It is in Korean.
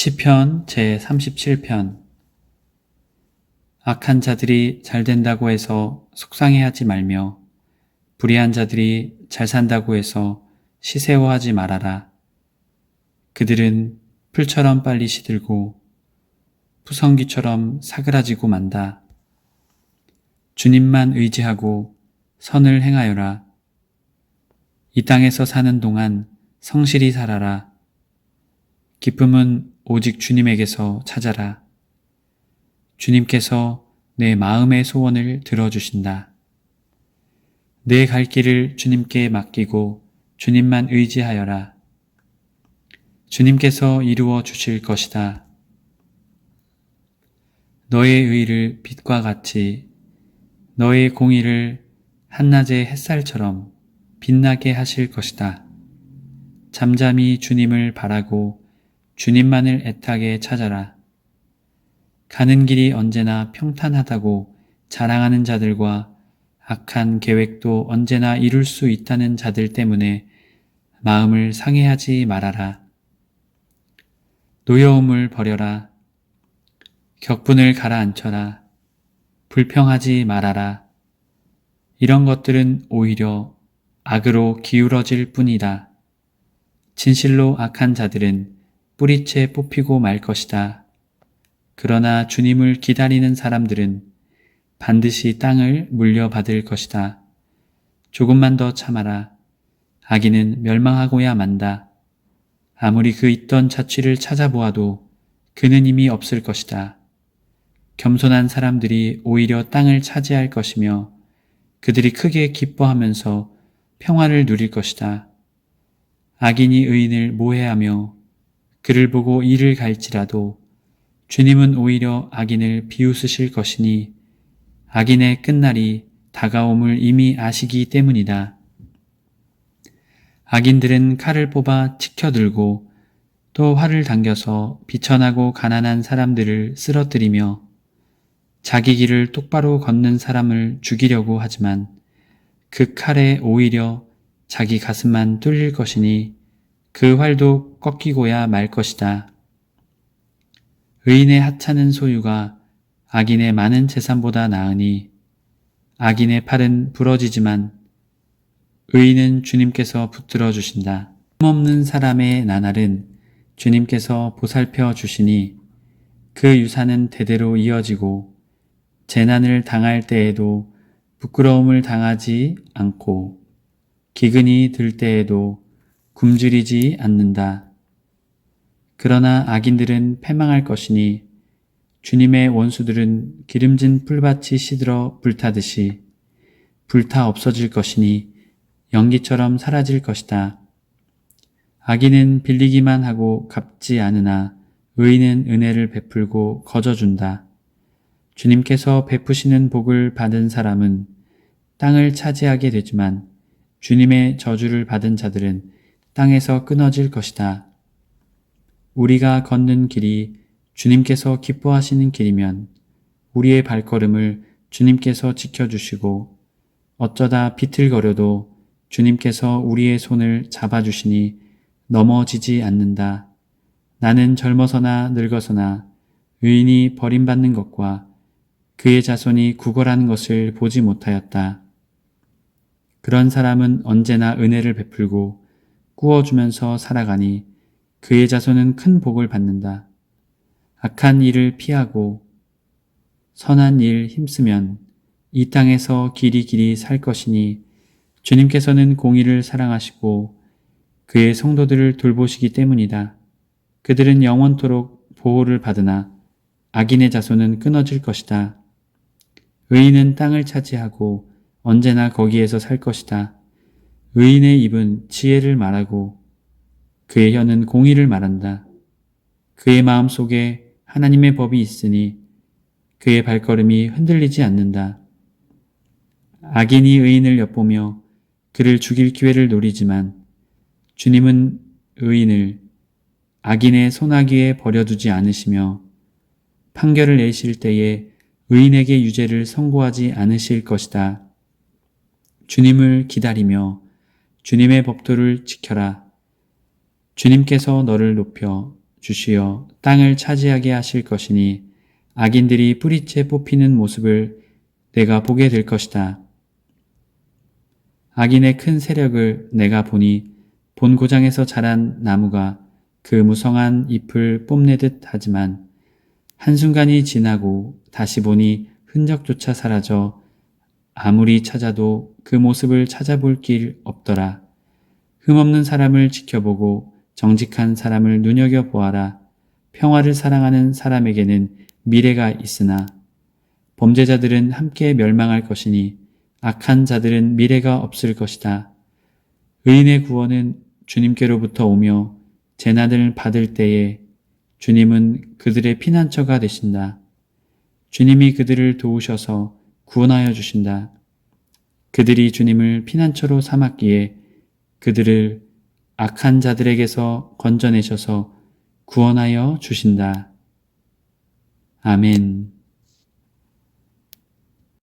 시편 제 37편 악한 자들이 잘 된다고 해서 속상해하지 말며 불의한 자들이 잘 산다고 해서 시세워하지 말아라. 그들은 풀처럼 빨리 시들고 푸성기처럼 사그라지고 만다. 주님만 의지하고 선을 행하여라. 이 땅에서 사는 동안 성실히 살아라. 기쁨은 오직 주님에게서 찾아라. 주님께서 내 마음의 소원을 들어주신다. 내 갈 길을 주님께 맡기고 주님만 의지하여라. 주님께서 이루어 주실 것이다. 너의 의를 빛과 같이 너의 공의를 한낮의 햇살처럼 빛나게 하실 것이다. 잠잠히 주님을 바라고 주님만을 애타게 찾아라. 가는 길이 언제나 평탄하다고 자랑하는 자들과 악한 계획도 언제나 이룰 수 있다는 자들 때문에 마음을 상해하지 말아라. 노여움을 버려라. 격분을 가라앉혀라. 불평하지 말아라. 이런 것들은 오히려 악으로 기울어질 뿐이다. 진실로 악한 자들은 뿌리채 뽑히고 말 것이다. 그러나 주님을 기다리는 사람들은 반드시 땅을 물려받을 것이다. 조금만 더 참아라. 아기는 멸망하고야 만다. 아무리 그 있던 자취를 찾아보아도 그는 이미 없을 것이다. 겸손한 사람들이 오히려 땅을 차지할 것이며 그들이 크게 기뻐하면서 평화를 누릴 것이다. 악인이 의인을 모해하며 그를 보고 이를 갈지라도 주님은 오히려 악인을 비웃으실 것이니 악인의 끝날이 다가옴을 이미 아시기 때문이다. 악인들은 칼을 뽑아 치켜들고 또 활을 당겨서 비천하고 가난한 사람들을 쓰러뜨리며 자기 길을 똑바로 걷는 사람을 죽이려고 하지만 그 칼에 오히려 자기 가슴만 뚫릴 것이니 그 활도 꺾이고야 말 것이다. 의인의 하찮은 소유가 악인의 많은 재산보다 나으니 악인의 팔은 부러지지만 의인은 주님께서 붙들어 주신다. 힘없는 사람의 나날은 주님께서 보살펴 주시니 그 유산은 대대로 이어지고 재난을 당할 때에도 부끄러움을 당하지 않고 기근이 들 때에도 굶주리지 않는다. 그러나 악인들은 패망할 것이니 주님의 원수들은 기름진 풀밭이 시들어 불타듯이 불타 없어질 것이니 연기처럼 사라질 것이다. 악인은 빌리기만 하고 갚지 않으나 의인은 은혜를 베풀고 거저준다. 주님께서 베푸시는 복을 받은 사람은 땅을 차지하게 되지만 주님의 저주를 받은 자들은 땅에서 끊어질 것이다. 우리가 걷는 길이 주님께서 기뻐하시는 길이면 우리의 발걸음을 주님께서 지켜주시고 어쩌다 비틀거려도 주님께서 우리의 손을 잡아주시니 넘어지지 않는다. 나는 젊어서나 늙어서나 의인이 버림받는 것과 그의 자손이 구걸하는 것을 보지 못하였다. 그런 사람은 언제나 은혜를 베풀고 꾸어주면서 살아가니 그의 자손은 큰 복을 받는다. 악한 일을 피하고 선한 일 힘쓰면 이 땅에서 길이 길이 살 것이니 주님께서는 공의를 사랑하시고 그의 성도들을 돌보시기 때문이다. 그들은 영원토록 보호를 받으나 악인의 자손은 끊어질 것이다. 의인은 땅을 차지하고 언제나 거기에서 살 것이다. 의인의 입은 지혜를 말하고 그의 혀는 공의를 말한다. 그의 마음 속에 하나님의 법이 있으니 그의 발걸음이 흔들리지 않는다. 악인이 의인을 엿보며 그를 죽일 기회를 노리지만 주님은 의인을 악인의 소나기에 버려두지 않으시며 판결을 내실 때에 의인에게 유죄를 선고하지 않으실 것이다. 주님을 기다리며 주님의 법도를 지켜라. 주님께서 너를 높여 주시어 땅을 차지하게 하실 것이니 악인들이 뿌리째 뽑히는 모습을 내가 보게 될 것이다. 악인의 큰 세력을 내가 보니 본 고장에서 자란 나무가 그 무성한 잎을 뽐내듯 하지만 한순간이 지나고 다시 보니 흔적조차 사라져 아무리 찾아도 그 모습을 찾아볼 길 없더라. 흠없는 사람을 지켜보고 정직한 사람을 눈여겨보아라. 평화를 사랑하는 사람에게는 미래가 있으나 범죄자들은 함께 멸망할 것이니 악한 자들은 미래가 없을 것이다. 의인의 구원은 주님께로부터 오며 재난을 받을 때에 주님은 그들의 피난처가 되신다. 주님이 그들을 도우셔서 구원하여 주신다. 그들이 주님을 피난처로 삼았기에 그들을 악한 자들에게서 건져내셔서 구원하여 주신다. 아멘.